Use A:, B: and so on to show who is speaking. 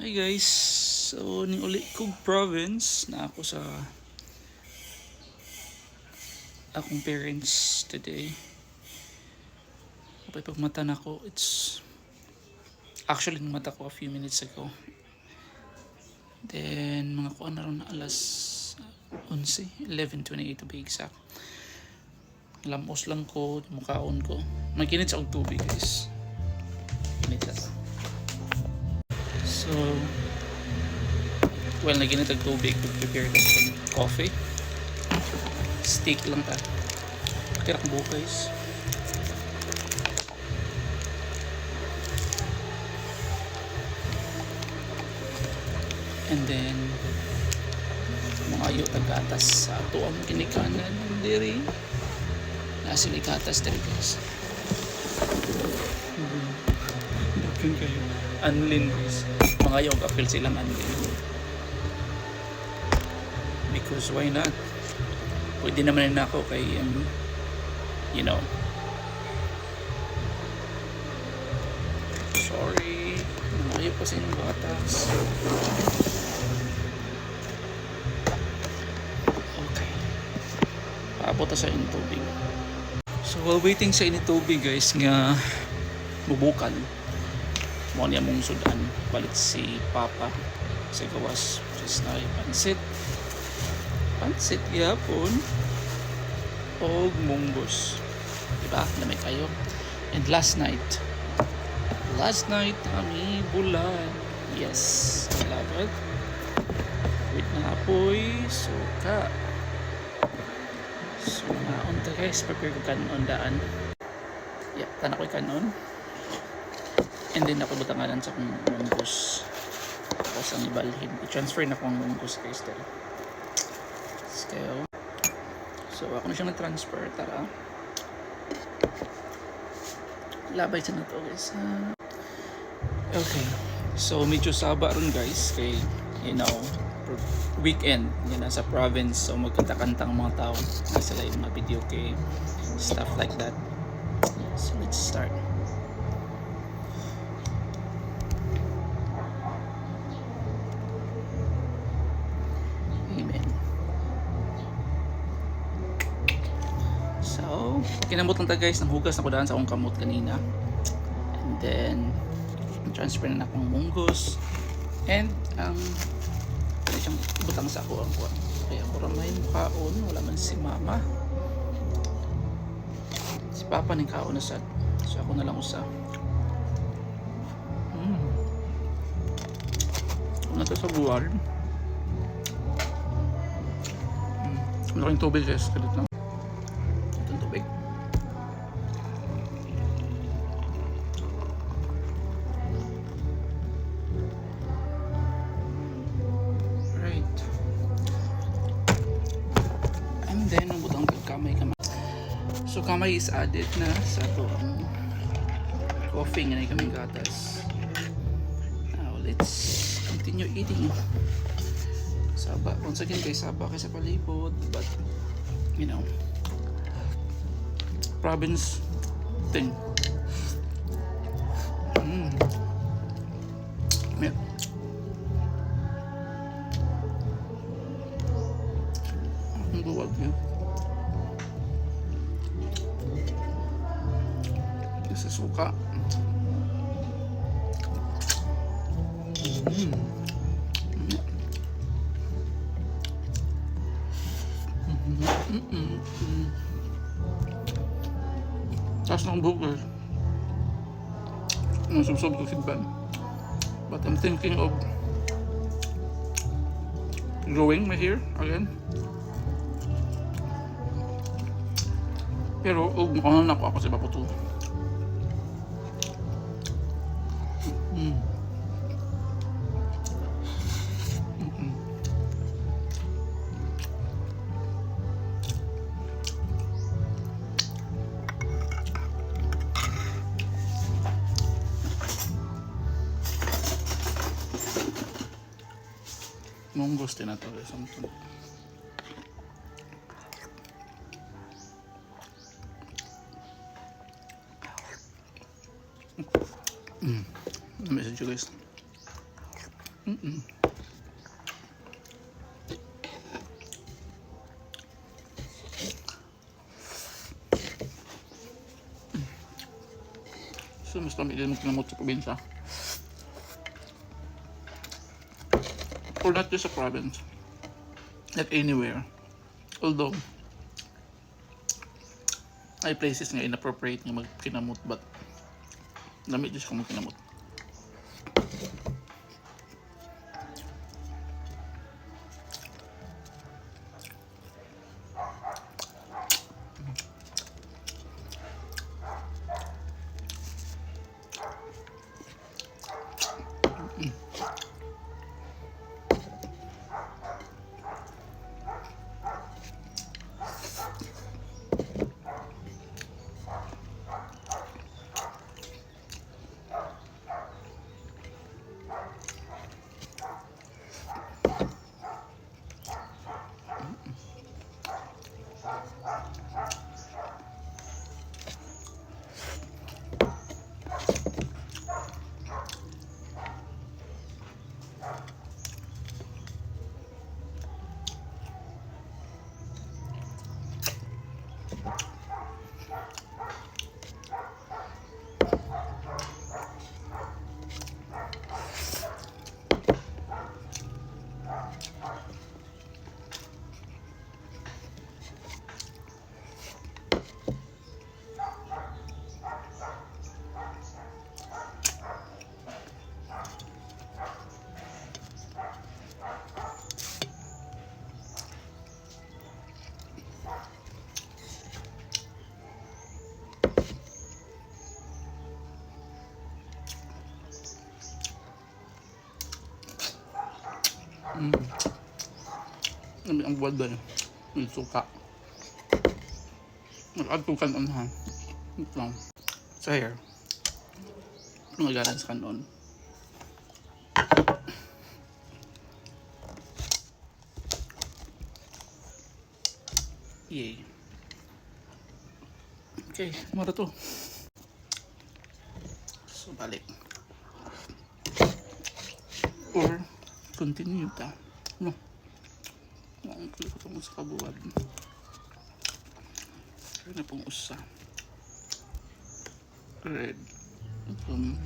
A: Hi guys, so ni uli kog province na ako sa akong parents today. Kapag pagmata na ko, it's actually ng mata ko a few minutes ago. Then mga kuan na ron na alas 11, 11.28 to be exact. Lamos lang ko, mukhaon ko. Magkinit sa tubig guys. Kinit sa So, well, naginit ang tubig to prepare ng coffee. Steak lang ta. Kang guys. And then, mga ayo tagatas sa ato ang kinikanan diri. Nasa likatas diri guys. Dagan kayo. Unlin guys. Mga ayo apil silang unlin. Because why not? Pwede naman na ako kay um, you know. Sorry. Mga ayo pa sa inyong batas. Okay. Paabot na sa inyong tubig. So while waiting sa inyong tubig guys nga bubukal mo niya mong sudan. Balit si Papa. Sa gawas. Just na pansit. Pansit yapon. Og munggos diba? Lamay kayo. And last night. Last night kami bulan. Yes. I love it. With napoy suka. So naon to guys prepare ko kanon daan. Yeah tanak ko kanon and then ako butanganan sa kong munggos tapos ang ibalhin i-transfer na kong munggos guys dali scale so ako na siya nag-transfer tara. Labay sa na to guys ha? okay. So medyo saba rin guys kay you know weekend. Yun nasa province. So magkanta-kanta ang mga tao. Nasa yung mga video game stuff like that. So let's start Amen. So, kinamot lang ta guys ng hugas na ko daan sa akong kamot kanina. And then, transfer na akong munggos. And, ang um, siyang butang sa ako ang kuwan. Kaya ako ramay mukhaon, wala man si mama. Si papa ning kaon na sad. So ako na lang usa. Mm. Ano to sa buwal? Malaking tubig guys, kalit lang. Kamay is added na sa to ang coffee nga na kaming gatas. Now, let's continue eating. Saba. Once again, kay Saba kay sa palibot. But, you know, province thing. Mm. Yeah. Ang buwag niya. Sa suka. Mm. Taas ng burger. Ko feedback. But I'm thinking of growing my hair again. Pero, og oh, na ako ako sa baputo. Mm. Mm-mm. Munggos din na to guys. Message you guys. Mm-mm. So, mas kami din magkinamot sa probinsya. Or not just sa province. Like anywhere. Although, ay places nga inappropriate nga magkinamot but dami Diyos kung magkinamot. Ang doon. May suka. Nag-atukan on ha. Ito lang. Sa hair. Ano nga sa kanon? Yay. Okay, mara to. So, balik. Or, continue ta. No. Ang kulo ko itong sa kabuwad. Kaya na pong usa. Red. Um,